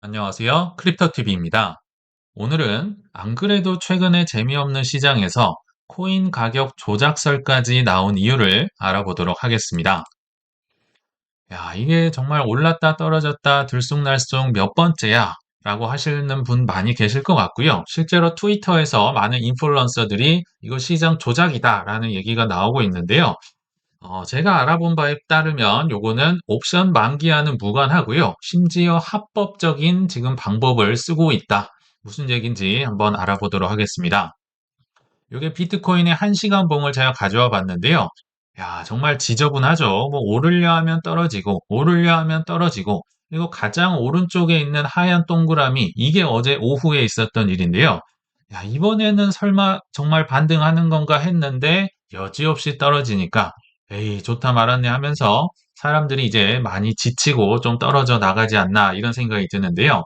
안녕하세요. 크립토TV입니다. 오늘은 안 그래도 최근에 재미없는 시장에서 코인 가격 조작설까지 나온 이유를 알아보도록 하겠습니다. 야, 이게 정말 올랐다 떨어졌다 들쑥날쑥 몇 번째야? 라고 하시는 분 많이 계실 것 같고요. 실제로 트위터에서 많은 인플루언서들이 이거 시장 조작이다 라는 얘기가 나오고 있는데요. 어, 제가 알아본 바에 따르면 요거는 옵션 만기와는 무관하고요. 심지어 합법적인 지금 방법을 쓰고 있다. 무슨 얘기인지 한번 알아보도록 하겠습니다. 요게 비트코인의 1시간 봉을 제가 가져와 봤는데요. 야, 정말 지저분하죠. 뭐 오르려 하면 떨어지고 오르려 하면 떨어지고 그리고 가장 오른쪽에 있는 하얀 동그라미 이게 어제 오후에 있었던 일인데요. 야, 이번에는 설마 정말 반등하는 건가 했는데 여지없이 떨어지니까 에이, 좋다 말았네 하면서 사람들이 이제 많이 지치고 좀 떨어져 나가지 않나 이런 생각이 드는데요.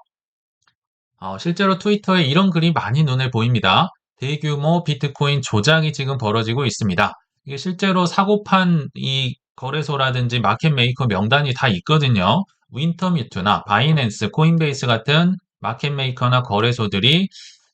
어, 실제로 트위터에 이런 글이 많이 눈에 보입니다. 대규모 비트코인 조작이 지금 벌어지고 있습니다. 이게 실제로 사고판 이 거래소라든지 마켓 메이커 명단이 다 있거든요. 윈터뮤트나 바이낸스, 코인베이스 같은 마켓 메이커나 거래소들이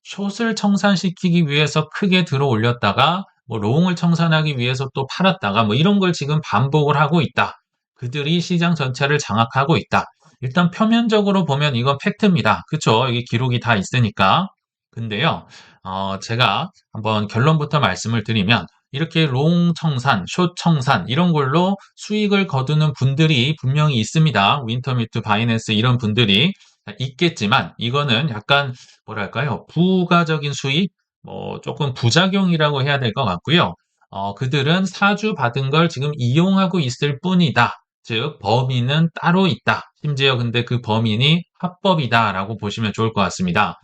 숏을 청산시키기 위해서 크게 들어 올렸다가 뭐 롱을 청산하기 위해서 또 팔았다가 뭐 이런 걸 지금 반복을 하고 있다. 그들이 시장 전체를 장악하고 있다. 일단 표면적으로 보면 이건 팩트입니다. 그쵸? 여기 기록이 다 있으니까. 근데요, 어, 제가 한번 결론부터 말씀을 드리면, 이렇게 롱 청산, 숏 청산, 이런 걸로 수익을 거두는 분들이 분명히 있습니다. 윈터미트, 바이낸스 이런 분들이 있겠지만, 이거는 약간, 뭐랄까요, 부가적인 수익, 뭐, 조금 부작용이라고 해야 될 것 같고요. 어, 그들은 사주 받은 걸 지금 이용하고 있을 뿐이다. 즉, 범인은 따로 있다. 심지어 근데 그 범인이 합법이다라고 보시면 좋을 것 같습니다.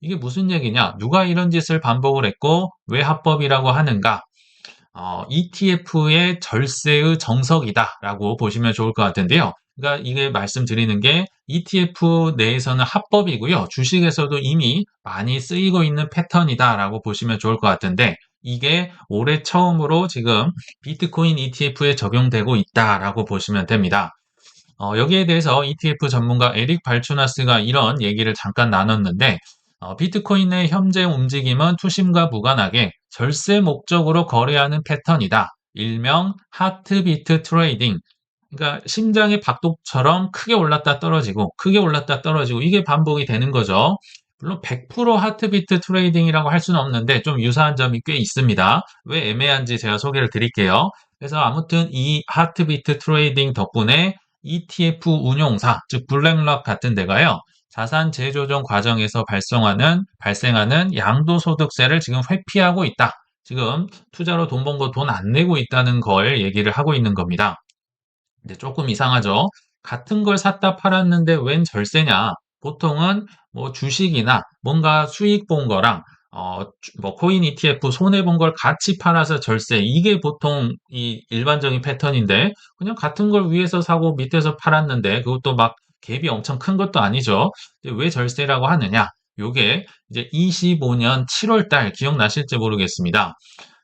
이게 무슨 얘기냐? 누가 이런 짓을 반복을 했고 왜 합법이라고 하는가? 어, ETF의 절세의 정석이다라고 보시면 좋을 것 같은데요. 그러니까 이게 말씀드리는 게 ETF 내에서는 합법이고요. 주식에서도 이미 많이 쓰이고 있는 패턴이다라고 보시면 좋을 것 같은데 이게 올해 처음으로 지금 비트코인 ETF에 적용되고 있다라고 보시면 됩니다. 어, 여기에 대해서 ETF 전문가 에릭 발추나스가 이런 얘기를 잠깐 나눴는데 어, 비트코인의 현재 움직임은 투심과 무관하게 절세 목적으로 거래하는 패턴이다. 일명 하트비트 트레이딩. 그러니까 심장의 박동처럼 크게 올랐다 떨어지고 크게 올랐다 떨어지고 이게 반복이 되는 거죠. 물론 100% 하트비트 트레이딩이라고 할 수는 없는데 좀 유사한 점이 꽤 있습니다. 왜 애매한지 제가 소개를 드릴게요. 그래서 아무튼 이 하트비트 트레이딩 덕분에 ETF 운용사, 즉 블랙락 같은 데가요. 자산 재조정 과정에서 발생하는 발생하는 양도소득세를 지금 회피하고 있다. 지금 투자로 돈 번 거 돈 안 내고 있다는 걸 얘기를 하고 있는 겁니다. 근데 조금 이상하죠? 같은 걸 샀다 팔았는데 웬 절세냐? 보통은 뭐 주식이나 뭔가 수익 본 거랑 어, 뭐 코인 ETF 손해 본 걸 같이 팔아서 절세 이게 보통 이 일반적인 패턴인데 그냥 같은 걸 위에서 사고 밑에서 팔았는데 그것도 막 갭이 엄청 큰 것도 아니죠. 왜 절세라고 하느냐? 요게 이제 25년 7월 달 기억나실지 모르겠습니다.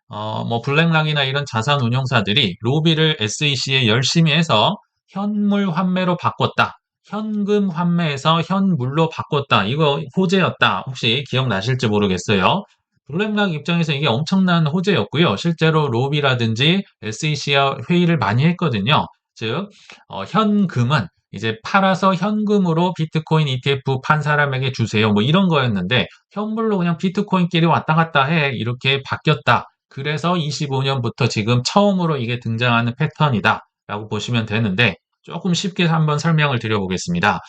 어, 뭐 블랙락이나 이런 자산 운용사들이 로비를 SEC에 열심히 해서 현물 환매로 바꿨다. 현금 환매에서 현물로 바꿨다. 이거 호재였다. 혹시 기억나실지 모르겠어요. 블랙락 입장에서 이게 엄청난 호재였고요. 실제로 로비라든지 SEC와 회의를 많이 했거든요. 즉, 어, 현금은 이제 팔아서 현금으로 비트코인 ETF 판 사람에게 주세요. 뭐 이런 거였는데 현물로 그냥 비트코인끼리 왔다 갔다 해. 이렇게 바뀌었다. 그래서 25년부터 지금 처음으로 이게 등장하는 패턴이다. 라고 보시면 되는데 조금 쉽게 한번 설명을 드려보겠습니다.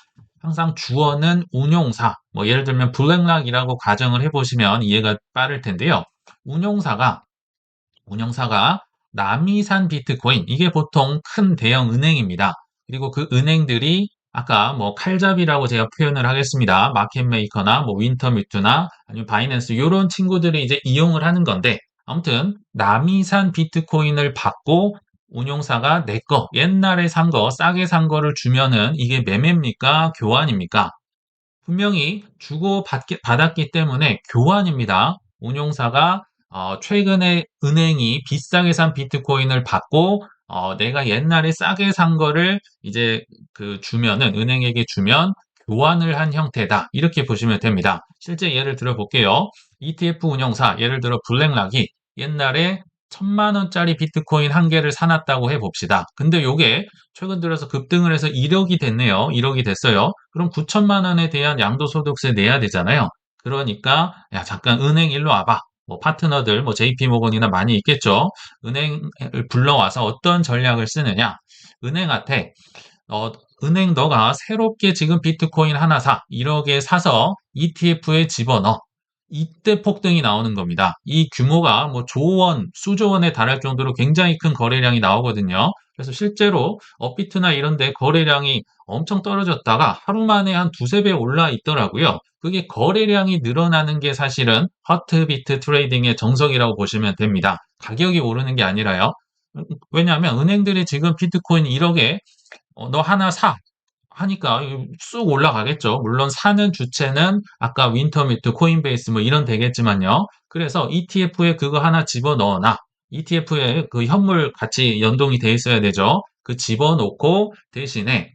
항상 주어는 운용사, 뭐 예를 들면 블랙락이라고 가정을 해보시면 이해가 빠를 텐데요. 운용사가 운용사가 남이 산 비트코인 이게 보통 큰 대형 은행입니다. 그리고 그 은행들이 아까 뭐 칼잡이라고 제가 표현을 하겠습니다. 마켓메이커나 뭐 윈터뮤트나 아니면 바이낸스 이런 친구들이 이제 이용을 하는 건데 아무튼 남이 산 비트코인을 받고 운용사가 내 거, 옛날에 산 거, 싸게 산 거를 주면은 이게 매매입니까? 교환입니까? 분명히 주고 받았기 때문에 교환입니다. 운용사가 어, 최근에 은행이 비싸게 산 비트코인을 받고 어, 내가 옛날에 싸게 산 거를 이제 그 주면은 은행에게 주면 교환을 한 형태다. 이렇게 보시면 됩니다. 실제 예를 들어 볼게요. ETF 운영사, 예를 들어 블랙락이 옛날에 천만 원짜리 비트코인 한 개를 사놨다고 해봅시다. 근데 요게 최근 들어서 급등을 해서 1억이 됐네요. 1억이 됐어요. 그럼 9천만 원에 대한 양도소득세 내야 되잖아요. 그러니까 야 잠깐 은행 일로 와봐. 뭐 파트너들 뭐 JP모건이나 많이 있겠죠. 은행을 불러와서 어떤 전략을 쓰느냐. 은행한테 어, 은행 너가 새롭게 지금 비트코인 하나 사. 1억에 사서 ETF에 집어넣어. 이때 폭등이 나오는 겁니다. 이 규모가 뭐 조원, 수조원에 달할 정도로 굉장히 큰 거래량이 나오거든요. 그래서 실제로 업비트나 이런 데 거래량이 엄청 떨어졌다가 하루 만에 한 두세 배 올라 있더라고요. 그게 거래량이 늘어나는 게 사실은 하트비트 트레이딩의 정석이라고 보시면 됩니다. 가격이 오르는 게 아니라요. 왜냐하면 은행들이 지금 비트코인 1억에 어, 너 하나 사. 하니까 쑥 올라가겠죠. 물론 사는 주체는 아까 윈터미트, 코인베이스 뭐 이런 되겠지만요. 그래서 ETF에 그거 하나 집어넣어놔. ETF에 그 현물 같이 연동이 돼 있어야 되죠. 그 집어넣고 대신에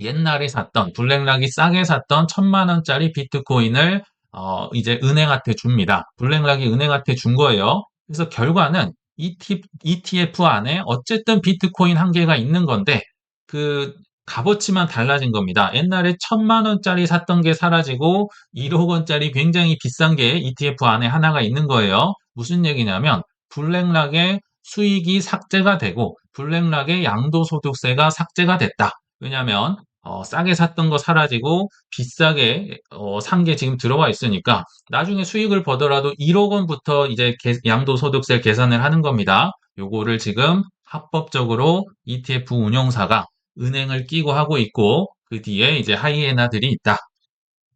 옛날에 샀던 블랙락이 싸게 샀던 천만 원짜리 비트코인을 어, 이제 은행한테 줍니다. 블랙락이 은행한테 준 거예요. 그래서 결과는 ETF 안에 어쨌든 비트코인 한 개가 있는 건데 그 값어치만 달라진 겁니다. 옛날에 천만 원짜리 샀던 게 사라지고 1억 원짜리 굉장히 비싼 게 ETF 안에 하나가 있는 거예요. 무슨 얘기냐면 블랙락의 수익이 삭제가 되고 블랙락의 양도소득세가 삭제가 됐다. 왜냐하면 어, 싸게 샀던 거 사라지고 비싸게 어, 산 게 지금 들어와 있으니까 나중에 수익을 보더라도 1억 원부터 이제 양도소득세 계산을 하는 겁니다. 요거를 지금 합법적으로 ETF 운영사가 은행을 끼고 하고 있고 그 뒤에 이제 하이에나들이 있다.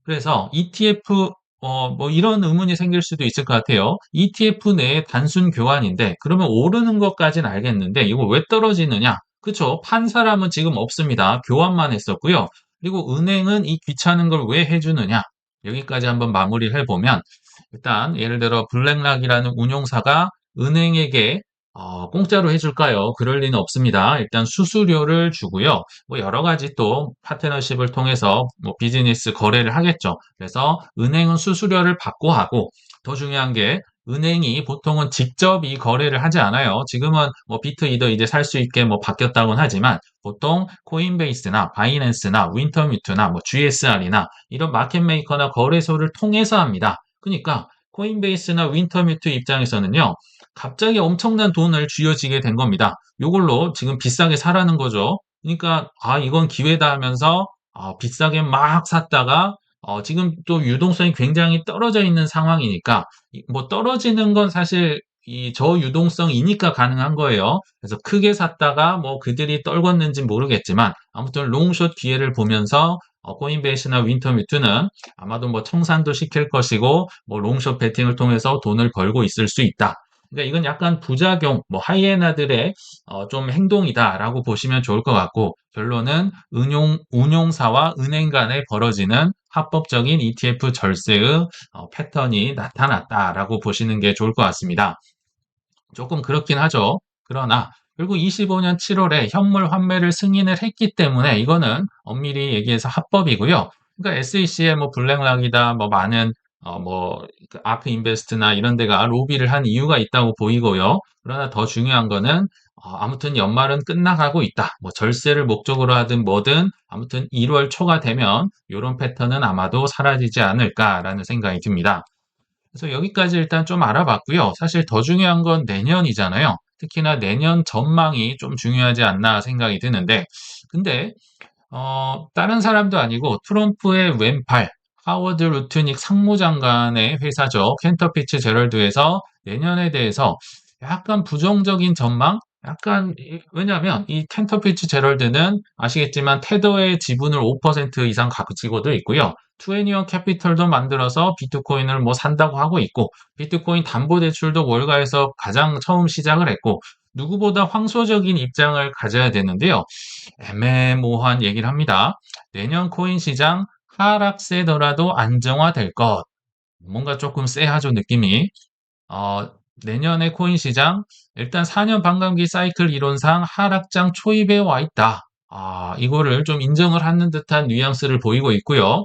그래서 ETF 어, 뭐 이런 의문이 생길 수도 있을 것 같아요. ETF 내에 단순 교환인데 그러면 오르는 것까지는 알겠는데 이거 왜 떨어지느냐? 그쵸? 판 사람은 지금 없습니다. 교환만 했었고요. 그리고 은행은 이 귀찮은 걸 왜 해주느냐? 여기까지 한번 마무리를 해보면 일단 예를 들어 블랙락이라는 운용사가 은행에게 어, 공짜로 해줄까요? 그럴 리는 없습니다. 일단 수수료를 주고요. 뭐 여러 가지 또 파트너십을 통해서 뭐 비즈니스 거래를 하겠죠. 그래서 은행은 수수료를 받고 하고 더 중요한 게 은행이 보통은 직접 이 거래를 하지 않아요. 지금은 뭐 비트이더 이제 살 수 있게 뭐 바뀌었다고는 하지만 보통 코인베이스나 바이낸스나 윈터뮤트나 뭐 GSR이나 이런 마켓메이커나 거래소를 통해서 합니다. 그러니까 코인베이스나 윈터뮤트 입장에서는요. 갑자기 엄청난 돈을 쥐어지게 된 겁니다. 이걸로 지금 비싸게 사라는 거죠. 그러니까 아 이건 기회다 하면서 어, 비싸게 막 샀다가 어, 지금 또 유동성이 굉장히 떨어져 있는 상황이니까 뭐 떨어지는 건 사실 이 저유동성이니까 가능한 거예요. 그래서 크게 샀다가 뭐 그들이 떨궜는지 모르겠지만 아무튼 롱숏 기회를 보면서 어, 코인베이스나 윈터뮤트는 아마도 뭐 청산도 시킬 것이고 뭐 롱숏 베팅을 통해서 돈을 벌고 있을 수 있다. 그러니까 이건 약간 부작용, 뭐 하이에나들의 어, 좀 행동이다라고 보시면 좋을 것 같고 결론은 운용, 운용사와 은행 간에 벌어지는 합법적인 ETF 절세의 어, 패턴이 나타났다라고 보시는 게 좋을 것 같습니다. 조금 그렇긴 하죠. 그러나 그리고 25년 7월에 현물 환매를 승인을 했기 때문에 이거는 엄밀히 얘기해서 합법이고요. 그러니까 SEC의 뭐 블랙락이다, 뭐 많은 어, 뭐, 그 아크 인베스트나 이런 데가 로비를 한 이유가 있다고 보이고요. 그러나 더 중요한 거는, 어, 아무튼 연말은 끝나가고 있다. 뭐, 절세를 목적으로 하든 뭐든, 아무튼 1월 초가 되면, 이런 패턴은 아마도 사라지지 않을까라는 생각이 듭니다. 그래서 여기까지 일단 좀 알아봤고요. 사실 더 중요한 건 내년이잖아요. 특히나 내년 전망이 좀 중요하지 않나 생각이 드는데, 근데, 어, 다른 사람도 아니고 트럼프의 왼팔, 하워드 루트닉 상무장관의 회사죠. 켄터피츠 제럴드에서 내년에 대해서 약간 부정적인 전망? 약간 왜냐하면 이 켄터피츠 제럴드는 아시겠지만 테더의 지분을 5% 이상 가지고도 있고요. 투애니언 캐피털도 만들어서 비트코인을 뭐 산다고 하고 있고 비트코인 담보 대출도 월가에서 가장 처음 시작을 했고 누구보다 황소적인 입장을 가져야 되는데요. 애매모호한 얘기를 합니다. 내년 코인 시장 하락세더라도 안정화될 것. 뭔가 조금 쎄하죠, 느낌이. 어, 내년의 코인 시장, 일단 4년 반감기 사이클 이론상 하락장 초입에 와 있다. 아, 이거를 좀 인정을 하는 듯한 뉘앙스를 보이고 있고요.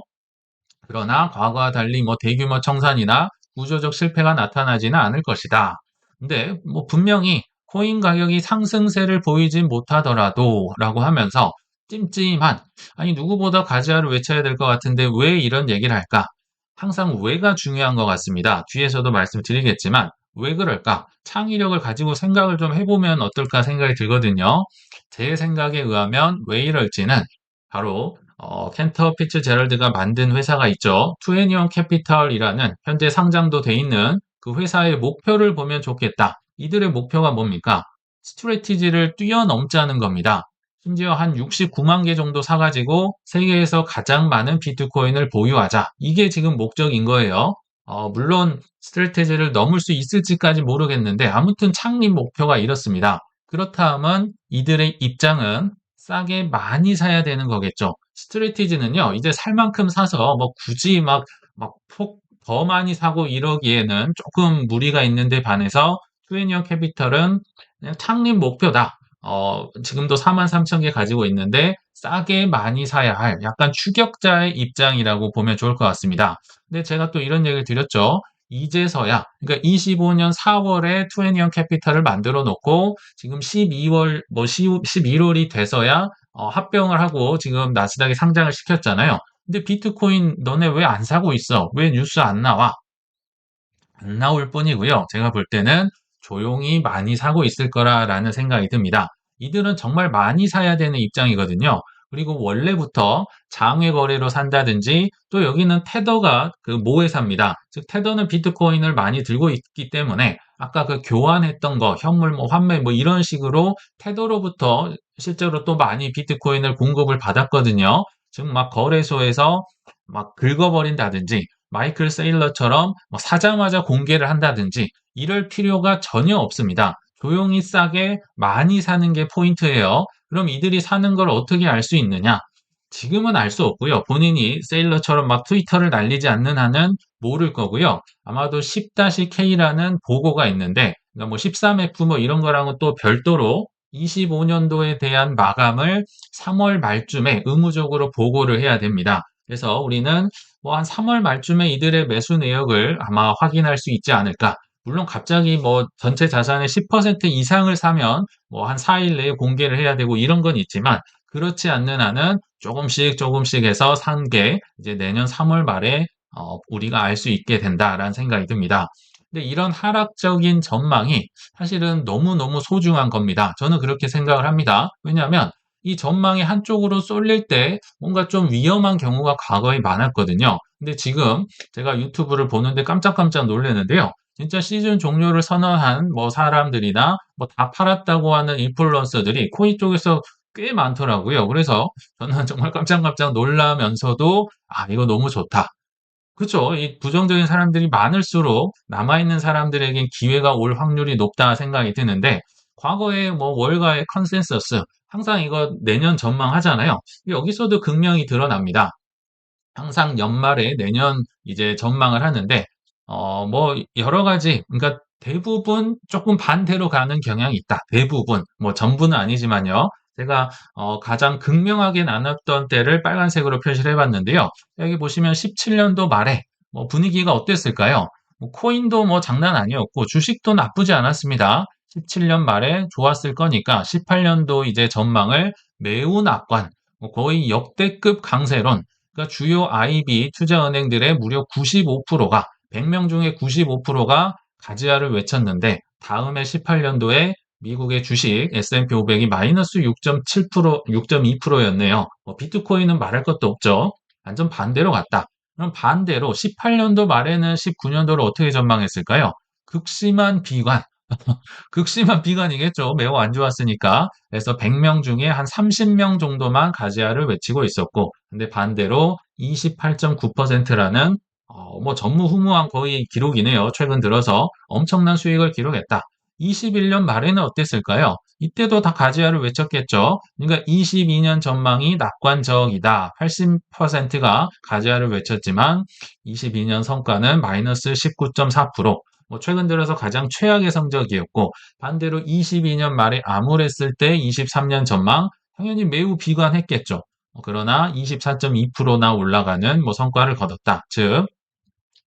그러나 과거와 달리 뭐 대규모 청산이나 구조적 실패가 나타나지는 않을 것이다. 근데 뭐 분명히 코인 가격이 상승세를 보이진 못하더라도 라고 하면서 찜찜한 아니 누구보다 가지아를 외쳐야 될 것 같은데 왜 이런 얘기를 할까? 항상 왜가 중요한 것 같습니다. 뒤에서도 말씀드리겠지만 왜 그럴까? 창의력을 가지고 생각을 좀 해보면 어떨까 생각이 들거든요. 제 생각에 의하면 왜 이럴지는 바로 어, 켄터 피츠 제럴드가 만든 회사가 있죠. 투애니언 캐피털이라는 현재 상장도 돼 있는 그 회사의 목표를 보면 좋겠다. 이들의 목표가 뭡니까? 스트레티지를 뛰어넘자는 겁니다. 심지어 한 69만 개 정도 사가지고 세계에서 가장 많은 비트코인을 보유하자. 이게 지금 목적인 거예요. 어, 물론 스트레테지를 넘을 수 있을지까지 모르겠는데 아무튼 창립 목표가 이렇습니다. 그렇다면 이들의 입장은 싸게 많이 사야 되는 거겠죠. 스트레티지는요, 이제 살 만큼 사서 뭐 굳이 막, 막 폭, 더 많이 사고 이러기에는 조금 무리가 있는데 반해서 투애니언 캐피털은 창립 목표다. 어, 지금도 4만 3천 개 가지고 있는데 싸게 많이 사야 할 약간 추격자의 입장이라고 보면 좋을 것 같습니다. 근데 제가 또 이런 얘기를 드렸죠. 이제서야, 그러니까 25년 4월에 투애니언 캐피탈을 만들어 놓고 지금 12월, 뭐 11월이 돼서야 어, 합병을 하고 지금 나스닥에 상장을 시켰잖아요. 근데 비트코인 너네 왜 안 사고 있어? 왜 뉴스 안 나와? 안 나올 뿐이고요. 제가 볼 때는 조용히 많이 사고 있을 거라라는 생각이 듭니다. 이들은 정말 많이 사야 되는 입장이거든요. 그리고 원래부터 장외 거래로 산다든지 또 여기는 테더가 그 모회사입니다. 즉 테더는 비트코인을 많이 들고 있기 때문에 아까 그 교환했던 거 현물 뭐 환매 뭐 이런 식으로 테더로부터 실제로 또 많이 비트코인을 공급을 받았거든요. 즉 막 거래소에서 막 긁어버린다든지 마이클 세일러처럼 뭐 사자마자 공개를 한다든지 이럴 필요가 전혀 없습니다. 조용히 싸게 많이 사는 게 포인트예요. 그럼 이들이 사는 걸 어떻게 알 수 있느냐? 지금은 알 수 없고요. 본인이 세일러처럼 막 트위터를 날리지 않는 한은 모를 거고요. 아마도 10-K라는 보고가 있는데, 그러니까 뭐 13F 뭐 이런 거랑은 또 별도로 25년도에 대한 마감을 3월 말쯤에 의무적으로 보고를 해야 됩니다. 그래서 우리는 뭐 한 3월 말쯤에 이들의 매수 내역을 아마 확인할 수 있지 않을까. 물론 갑자기 뭐 전체 자산의 10% 이상을 사면 뭐 한 4일 내에 공개를 해야 되고 이런 건 있지만 그렇지 않는 한은 조금씩 조금씩 해서 산 게 이제 내년 3월 말에 어, 우리가 알 수 있게 된다라는 생각이 듭니다. 근데 이런 하락적인 전망이 사실은 너무너무 소중한 겁니다. 저는 그렇게 생각을 합니다. 왜냐하면 이 전망이 한쪽으로 쏠릴 때 뭔가 좀 위험한 경우가 과거에 많았거든요. 근데 지금 제가 유튜브를 보는데 깜짝깜짝 놀랐는데요. 진짜 시즌 종료를 선언한 뭐 사람들이나 뭐 다 팔았다고 하는 인플루언서들이 코인 쪽에서 꽤 많더라고요. 그래서 저는 정말 깜짝깜짝 놀라면서도 아, 이거 너무 좋다. 그쵸. 이 부정적인 사람들이 많을수록 남아있는 사람들에겐 기회가 올 확률이 높다 생각이 드는데 과거에 뭐 월가의 컨센서스 항상 이거 내년 전망하잖아요. 여기서도 극명히 드러납니다. 항상 연말에 내년 이제 전망을 하는데 어, 뭐, 여러 가지, 그러니까 대부분 조금 반대로 가는 경향이 있다. 대부분. 뭐, 전부는 아니지만요. 제가, 어, 가장 극명하게 나눴던 때를 빨간색으로 표시를 해봤는데요. 여기 보시면 17년도 말에, 뭐, 분위기가 어땠을까요? 뭐 코인도 뭐 장난 아니었고, 주식도 나쁘지 않았습니다. 17년 말에 좋았을 거니까, 18년도 이제 전망을 매우 낙관, 뭐 거의 역대급 강세론, 그러니까 주요 IB 투자은행들의 무려 95%가 100명 중에 95%가 가지아를 외쳤는데 다음해 18년도에 미국의 주식 S&P 500이 마이너스 6.7%, 6.2%였네요. 뭐 비트코인은 말할 것도 없죠. 완전 반대로 갔다. 그럼 반대로 18년도 말에는 19년도를 어떻게 전망했을까요? 극심한 비관. 극심한 비관이겠죠. 매우 안 좋았으니까. 그래서 100명 중에 한 30명 정도만 가지아를 외치고 있었고, 근데 반대로 28.9%라는 어, 뭐 전무후무한 거의 기록이네요. 최근 들어서 엄청난 수익을 기록했다. 21년 말에는 어땠을까요? 이때도 다 가지아를 외쳤겠죠. 그러니까 22년 전망이 낙관적이다. 80%가 가지아를 외쳤지만 22년 성과는 마이너스 19.4%. 뭐 최근 들어서 가장 최악의 성적이었고 반대로 22년 말에 암울했을 때 23년 전망 당연히 매우 비관했겠죠. 어, 그러나 24.2%나 올라가는 뭐 성과를 거뒀다. 즉,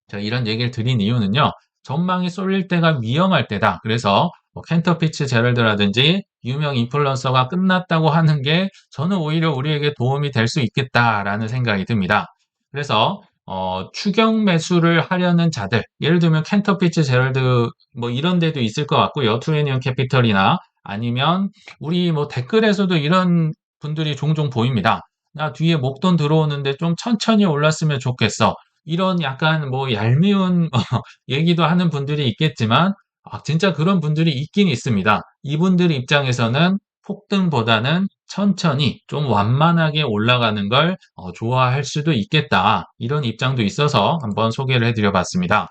자, 이런 얘기를 드린 이유는요. 전망이 쏠릴 때가 위험할 때다. 그래서 뭐 켄터피치 제럴드라든지 유명 인플루언서가 끝났다고 하는 게 저는 오히려 우리에게 도움이 될 수 있겠다라는 생각이 듭니다. 그래서 어, 추경 매수를 하려는 자들, 예를 들면 켄터피치 제럴드 뭐 이런 데도 있을 것 같고요. 투애니언 캐피털이나 아니면 우리 뭐 댓글에서도 이런 분들이 종종 보입니다. 나 뒤에 목돈 들어오는데 좀 천천히 올랐으면 좋겠어. 이런 약간 뭐 얄미운 얘기도 하는 분들이 있겠지만 아, 진짜 그런 분들이 있긴 있습니다. 이분들 입장에서는 폭등보다는 천천히 좀 완만하게 올라가는 걸 어, 좋아할 수도 있겠다. 이런 입장도 있어서 한번 소개를 해드려 봤습니다.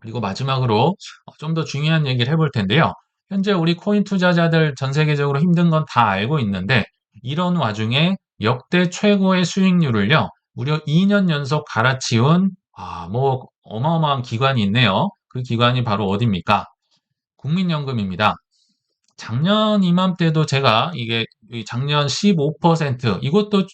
그리고 마지막으로 어, 좀더 중요한 얘기를 해볼 텐데요. 현재 우리 코인 투자자들 전 세계적으로 힘든 건 다 알고 있는데 이런 와중에 역대 최고의 수익률을요. 무려 2년 연속 갈아치운 아, 뭐 어마어마한 기관이 있네요. 그 기관이 바로 어디입니까? 국민연금입니다. 작년 이맘때도 제가 이게 작년 15% 이것도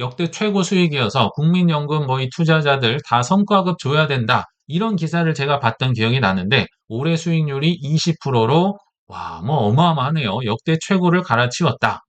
역대 최고 수익이어서 국민연금 뭐 이 투자자들 다 성과급 줘야 된다. 이런 기사를 제가 봤던 기억이 나는데 올해 수익률이 20%로 와, 뭐 어마어마하네요. 역대 최고를 갈아치웠다.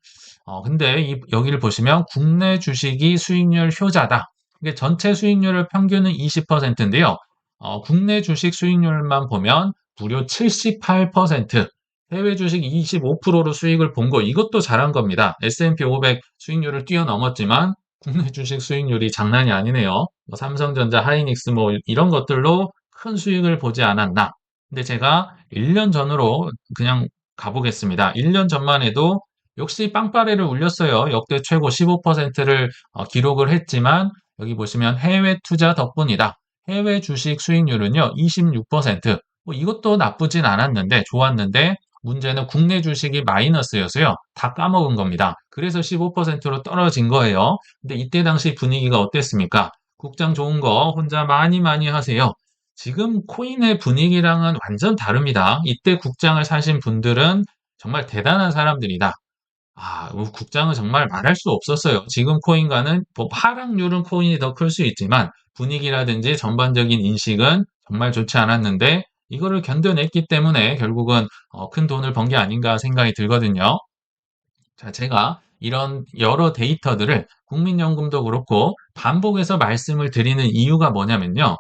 어, 근데 이, 여기를 보시면 국내 주식이 수익률 효자다. 이게 전체 수익률을 평균은 20%인데요. 어, 국내 주식 수익률만 보면 무려 78%, 해외 주식 25%로 수익을 본 거, 이것도 잘한 겁니다. S&P 500 수익률을 뛰어넘었지만 국내 주식 수익률이 장난이 아니네요. 뭐 삼성전자, 하이닉스 뭐 이런 것들로 큰 수익을 보지 않았나. 근데 제가 1년 전으로 그냥 가보겠습니다. 1년 전만 해도 역시 빵빠레를 울렸어요. 역대 최고 15%를 어, 기록을 했지만 여기 보시면 해외 투자 덕분이다. 해외 주식 수익률은요, 26%. 뭐 이것도 나쁘진 않았는데, 좋았는데, 문제는 국내 주식이 마이너스여서요. 다 까먹은 겁니다. 그래서 15%로 떨어진 거예요. 근데 이때 당시 분위기가 어땠습니까? 국장 좋은 거 혼자 많이 많이 하세요. 지금 코인의 분위기랑은 완전 다릅니다. 이때 국장을 사신 분들은 정말 대단한 사람들이다. 아, 뭐 국장은 정말 말할 수 없었어요. 지금 코인과는 뭐 하락률은 코인이 더 클 수 있지만 분위기라든지 전반적인 인식은 정말 좋지 않았는데 이거를 견뎌냈기 때문에 결국은 어, 큰 돈을 번 게 아닌가 생각이 들거든요. 자, 제가 이런 여러 데이터들을 국민연금도 그렇고 반복해서 말씀을 드리는 이유가 뭐냐면요.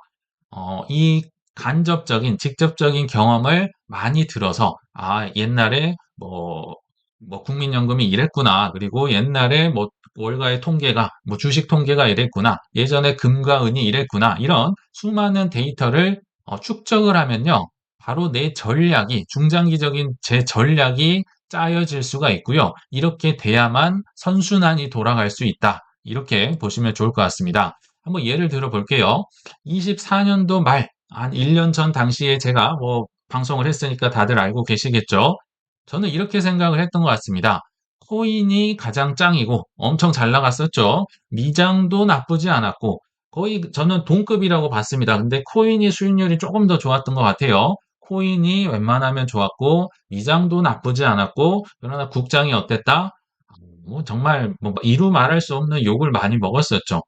어, 이 간접적인, 직접적인 경험을 많이 들어서, 아, 옛날에 뭐, 뭐 국민연금이 이랬구나. 그리고 옛날에 뭐 월가의 통계가 뭐 주식 통계가 이랬구나. 예전에 금과 은이 이랬구나. 이런 수많은 데이터를 어, 축적을 하면요. 바로 내 전략이 중장기적인 제 전략이 짜여질 수가 있고요. 이렇게 돼야만 선순환이 돌아갈 수 있다. 이렇게 보시면 좋을 것 같습니다. 한번 예를 들어 볼게요. 24년도 말, 한 1년 전 당시에 제가 뭐 방송을 했으니까 다들 알고 계시겠죠? 저는 이렇게 생각을 했던 것 같습니다. 코인이 가장 짱이고 엄청 잘 나갔었죠. 미장도 나쁘지 않았고 거의 저는 동급이라고 봤습니다. 근데 코인이 수익률이 조금 더 좋았던 것 같아요. 코인이 웬만하면 좋았고 미장도 나쁘지 않았고 그러나 국장이 어땠다? 뭐 정말 뭐 이루 말할 수 없는 욕을 많이 먹었었죠.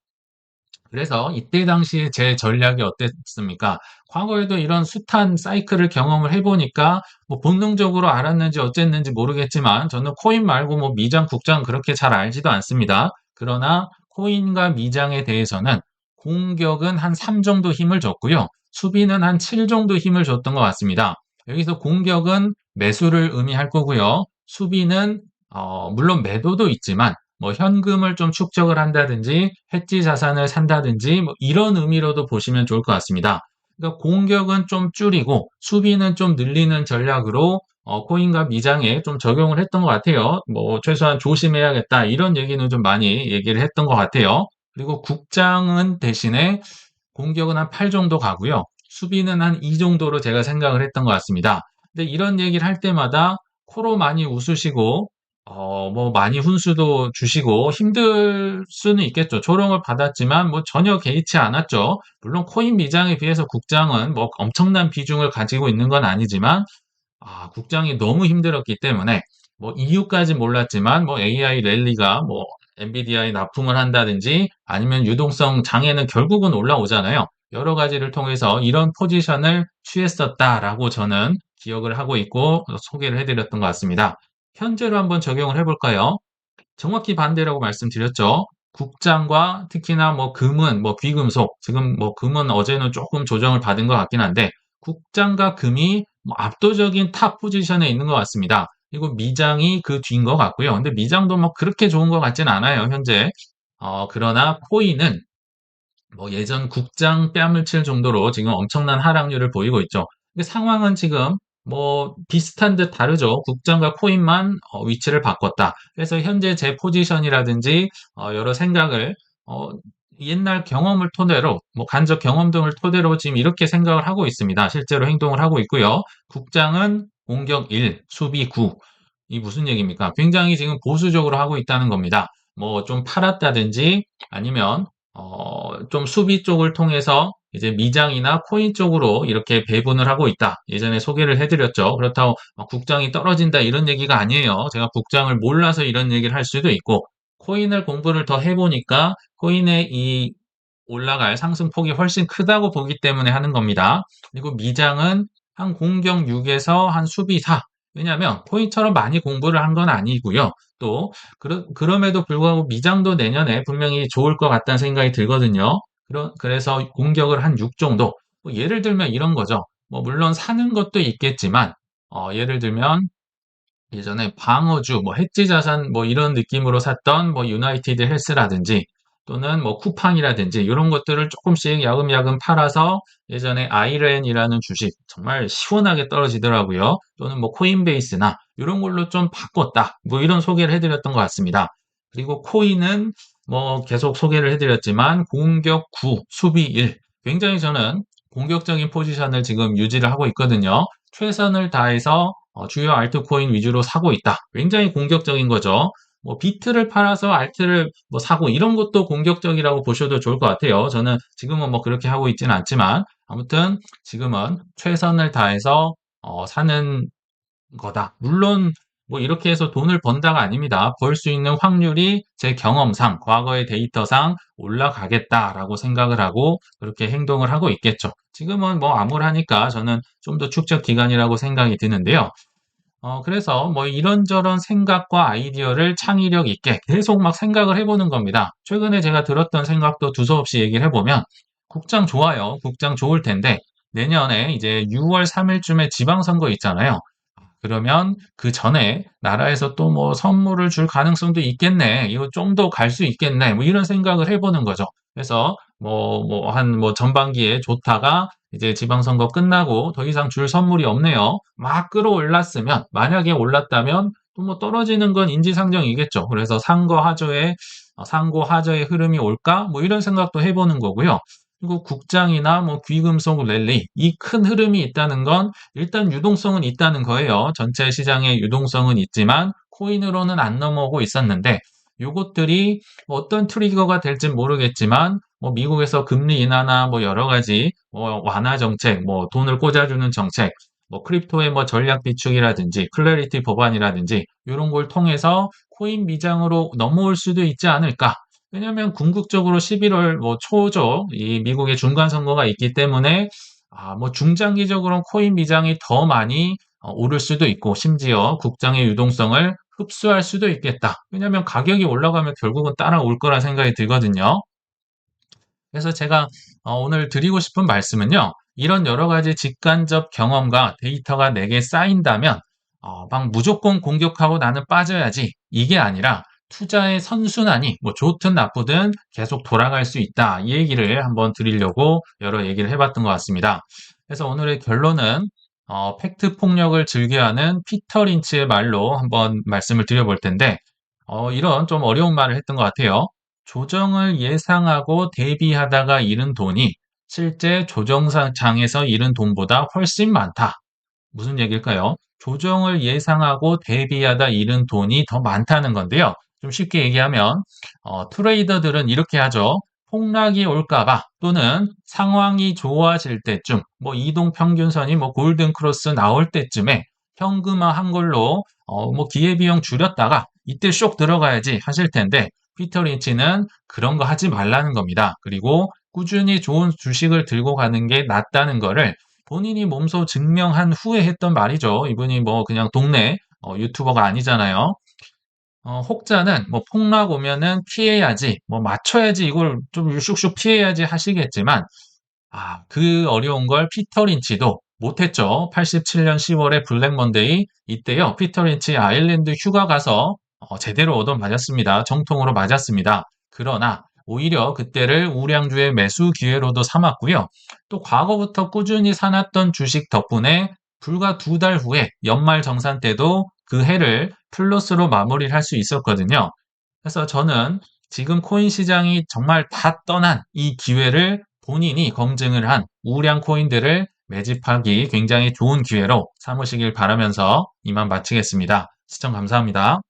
그래서 이때 당시에 제 전략이 어땠습니까? 과거에도 이런 숱한 사이클을 경험을 해보니까 뭐 본능적으로 알았는지 어쨌는지 모르겠지만 저는 코인 말고 뭐 미장, 국장 그렇게 잘 알지도 않습니다. 그러나 코인과 미장에 대해서는 공격은 한 3 정도 힘을 줬고요. 수비는 한 7 정도 힘을 줬던 것 같습니다. 여기서 공격은 매수를 의미할 거고요. 수비는 어, 물론 매도도 있지만 뭐 현금을 좀 축적을 한다든지 해지 자산을 산다든지 뭐 이런 의미로도 보시면 좋을 것 같습니다. 그러니까 공격은 좀 줄이고 수비는 좀 늘리는 전략으로 어, 코인과 미장에 좀 적용을 했던 것 같아요. 뭐 최소한 조심해야겠다 이런 얘기는 좀 많이 얘기를 했던 것 같아요. 그리고 국장은 대신에 공격은 한 8 정도 가고요. 수비는 한 2 정도로 제가 생각을 했던 것 같습니다. 근데 이런 얘기를 할 때마다 코로 많이 웃으시고 어, 뭐 많이 훈수도 주시고 힘들 수는 있겠죠. 조롱을 받았지만 뭐 전혀 개의치 않았죠. 물론 코인 미장에 비해서 국장은 뭐 엄청난 비중을 가지고 있는 건 아니지만 아, 국장이 너무 힘들었기 때문에 뭐 이유까지 몰랐지만 뭐 AI 랠리가 뭐 엔비디아에 납품을 한다든지 아니면 유동성 장애는 결국은 올라오잖아요. 여러 가지를 통해서 이런 포지션을 취했었다라고 저는 기억을 하고 있고 소개를 해드렸던 것 같습니다. 현재로 한번 적용을 해볼까요? 정확히 반대라고 말씀드렸죠. 국장과 특히나 뭐 금은 뭐 귀금속 지금 뭐 금은 어제는 조금 조정을 받은 것 같긴 한데 국장과 금이 뭐 압도적인 탑 포지션에 있는 것 같습니다. 그리고 미장이 그 뒤인 것 같고요. 근데 미장도 뭐 그렇게 좋은 것 같진 않아요, 현재. 어, 그러나 코인은 뭐 예전 국장 뺨을 칠 정도로 지금 엄청난 하락률을 보이고 있죠. 상황은 지금 뭐 비슷한 듯 다르죠. 국장과 코인만 어, 위치를 바꿨다. 그래서 현재 제 포지션이라든지 어, 여러 생각을 어, 옛날 경험을 토대로 뭐 간접 경험 등을 토대로 지금 이렇게 생각을 하고 있습니다. 실제로 행동을 하고 있고요. 국장은 공격 1, 수비 9. 이 무슨 얘기입니까? 굉장히 지금 보수적으로 하고 있다는 겁니다. 뭐 좀 팔았다든지 아니면 어, 좀 수비 쪽을 통해서 이제 미장이나 코인 쪽으로 이렇게 배분을 하고 있다. 예전에 소개를 해드렸죠. 그렇다고 국장이 떨어진다 이런 얘기가 아니에요. 제가 국장을 몰라서 이런 얘기를 할 수도 있고 코인을 공부를 더 해보니까 코인의 이 올라갈 상승폭이 훨씬 크다고 보기 때문에 하는 겁니다. 그리고 미장은 한 공격 6에서 한 수비 4. 왜냐하면 코인처럼 많이 공부를 한 건 아니고요. 또 그럼에도 불구하고 미장도 내년에 분명히 좋을 것 같다는 생각이 들거든요. 그래서 공격을 한 6 정도. 뭐 예를 들면 이런 거죠. 뭐 물론 사는 것도 있겠지만 어, 예를 들면 예전에 방어주, 뭐 해지 자산 뭐 이런 느낌으로 샀던 뭐 유나이티드 헬스라든지 또는 뭐 쿠팡이라든지 이런 것들을 조금씩 야금야금 팔아서 예전에 아이렌이라는 주식 정말 시원하게 떨어지더라고요. 또는 뭐 코인베이스나 이런 걸로 좀 바꿨다. 뭐 이런 소개를 해드렸던 것 같습니다. 그리고 코인은 뭐 계속 소개를 해드렸지만 공격 9, 수비 1. 굉장히 저는 공격적인 포지션을 지금 유지를 하고 있거든요. 최선을 다해서 어, 주요 알트코인 위주로 사고 있다. 굉장히 공격적인 거죠. 뭐 비트를 팔아서 알트를 뭐 사고 이런 것도 공격적이라고 보셔도 좋을 것 같아요. 저는 지금은 뭐 그렇게 하고 있지는 않지만 아무튼 지금은 최선을 다해서 어, 사는 거다. 물론 뭐 이렇게 해서 돈을 번다가 아닙니다. 벌 수 있는 확률이 제 경험상, 과거의 데이터상 올라가겠다라고 생각을 하고 그렇게 행동을 하고 있겠죠. 지금은 뭐 암울하니까 저는 좀 더 축적 기간이라고 생각이 드는데요. 어, 그래서 뭐 이런저런 생각과 아이디어를 창의력 있게 계속 막 생각을 해보는 겁니다. 최근에 제가 들었던 생각도 두서없이 얘기를 해보면 국장 좋아요. 국장 좋을 텐데 내년에 이제 6월 3일쯤에 지방선거 있잖아요. 그러면 그 전에 나라에서 또 뭐 선물을 줄 가능성도 있겠네. 이거 좀 더 갈 수 있겠네. 뭐 이런 생각을 해보는 거죠. 그래서 뭐, 뭐, 한, 뭐, 전반기에 좋다가 이제 지방선거 끝나고 더 이상 줄 선물이 없네요. 막 끌어올랐으면, 만약에 올랐다면 또 뭐 떨어지는 건 인지상정이겠죠. 그래서 상거하저의, 어, 상고하저의 흐름이 올까? 뭐 이런 생각도 해보는 거고요. 그리고 국장이나 뭐 귀금속 랠리, 이 큰 흐름이 있다는 건 일단 유동성은 있다는 거예요. 전체 시장에 유동성은 있지만 코인으로는 안 넘어오고 있었는데 요것들이 어떤 트리거가 될지 모르겠지만 뭐 미국에서 금리 인하나 뭐 여러 가지 뭐 완화 정책, 뭐 돈을 꽂아주는 정책, 뭐 크립토의 뭐 전략 비축이라든지 클래리티 법안이라든지 이런 걸 통해서 코인 미장으로 넘어올 수도 있지 않을까. 왜냐하면 궁극적으로 11월 뭐 초죠. 이 미국의 중간 선거가 있기 때문에 아, 뭐 중장기적으로 코인 미장이 더 많이 어, 오를 수도 있고 심지어 국장의 유동성을 흡수할 수도 있겠다. 왜냐하면 가격이 올라가면 결국은 따라올 거라 생각이 들거든요. 그래서 제가 어, 오늘 드리고 싶은 말씀은요. 이런 여러 가지 직간접 경험과 데이터가 내게 쌓인다면 어, 막 무조건 공격하고 나는 빠져야지 이게 아니라 투자의 선순환이 뭐 좋든 나쁘든 계속 돌아갈 수 있다. 이 얘기를 한번 드리려고 여러 얘기를 해봤던 것 같습니다. 그래서 오늘의 결론은 어, 팩트 폭력을 즐겨하는 피터 린치의 말로 한번 말씀을 드려볼 텐데 어, 이런 좀 어려운 말을 했던 것 같아요. 조정을 예상하고 대비하다가 잃은 돈이 실제 조정장에서 잃은 돈보다 훨씬 많다. 무슨 얘기일까요? 조정을 예상하고 대비하다 잃은 돈이 더 많다는 건데요. 좀 쉽게 얘기하면 어, 트레이더들은 이렇게 하죠. 폭락이 올까봐 또는 상황이 좋아질 때쯤 뭐 이동 평균선이 뭐 골든 크로스 나올 때쯤에 현금화한 걸로 어, 뭐 기회비용 줄였다가 이때 쇽 들어가야지 하실 텐데 피터 린치는 그런 거 하지 말라는 겁니다. 그리고 꾸준히 좋은 주식을 들고 가는 게 낫다는 거를 본인이 몸소 증명한 후에 했던 말이죠. 이분이 뭐 그냥 동네 어, 유튜버가 아니잖아요. 어, 혹자는 뭐 폭락 오면은 피해야지, 뭐 맞춰야지 이걸 좀 슉슉 피해야지 하시겠지만 아, 그 어려운 걸 피터 린치도 못했죠. 87년 10월에 블랙 먼데이 이때요. 피터 린치 아일랜드 휴가 가서 어, 제대로 얻어 맞았습니다. 정통으로 맞았습니다. 그러나 오히려 그때를 우량주의 매수 기회로도 삼았고요. 또 과거부터 꾸준히 사놨던 주식 덕분에 불과 두 달 후에 연말 정산 때도 그 해를 플러스로 마무리를 할 수 있었거든요. 그래서 저는 지금 코인 시장이 정말 다 떠난 이 기회를 본인이 검증을 한 우량 코인들을 매집하기 굉장히 좋은 기회로 삼으시길 바라면서 이만 마치겠습니다. 시청 감사합니다.